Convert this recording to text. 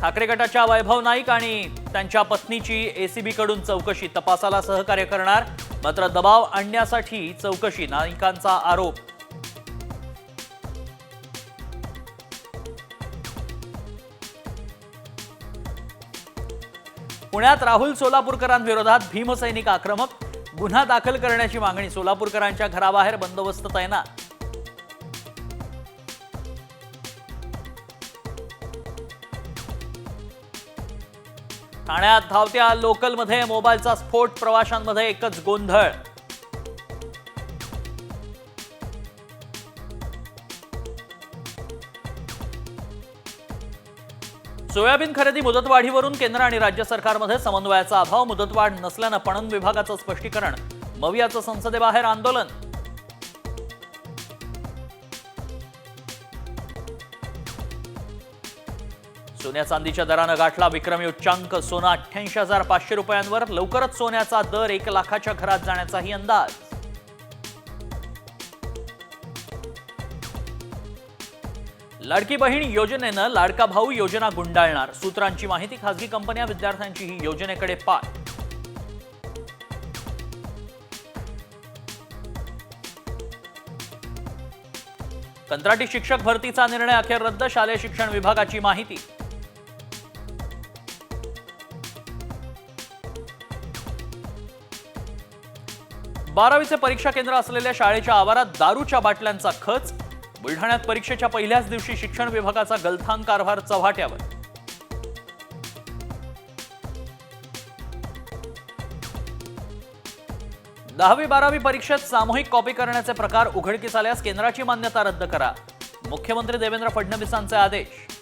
ठाकरे गटाच्या वैभव नाईक आणि त्यांच्या पत्नीची एसीबीकडून चौकशी तपासाला सहकार्य करणार मात्र दबाव आणण्यासाठी चौकशी नाईकांचा आरोप. पुण्यात राहुल सोलापूरकरांविरोधात भीमसैनिक आक्रमक गुन्हा दाखल करण्याची मागणी सोलापूरकरांच्या घराबाहेर बंदोबस्त तैनात. ठाण्यात धावत्या लोकलमध्ये मोबाईलचा स्फोट प्रवाशांमध्ये एकच गोंधळ. सोयाबीन खरेदी मुदतवाढीवरून केंद्र आणि राज्य सरकारमध्ये समन्वयाचा अभाव मुदतवाढ नसल्यानं पणन विभागाचं स्पष्टीकरण मवियाचं संसदेबाहेर आंदोलन. सोन्या चांदीच्या दरानं गाठला विक्रमी उच्चांक. सोनं अठ्ठ्याऐंशी हजार पाचशे रुपयांवर लवकरच सोन्याचा दर एक लाखाच्या घरात जाण्याचाही अंदाज. लाडकी बहीण योजनेनं लाडका भाऊ योजना गुंडाळणार. सूत्रांची माहिती खासगी कंपन्या विद्यार्थ्यांची ही योजनेकडे पाठ कंत्राटी शिक्षक भरतीचा निर्णय अखेर रद्द शालेय शिक्षण विभागाची माहिती. बारावीचे परीक्षा केंद्र असलेल्या शाळेच्या आवारात दारूच्या बाटल्यांचा खच बुलढाण्यात परीक्षेच्या पहिल्याच दिवशी शिक्षण विभागाचा गलथान कारभार चव्हाट्यावर. दहावी बारावी परीक्षेत सामूहिक कॉपी करण्याचे प्रकार उघडकीस आल्यास केंद्राची मान्यता रद्द करा. मुख्यमंत्री देवेंद्र फडणवीसांचे आदेश.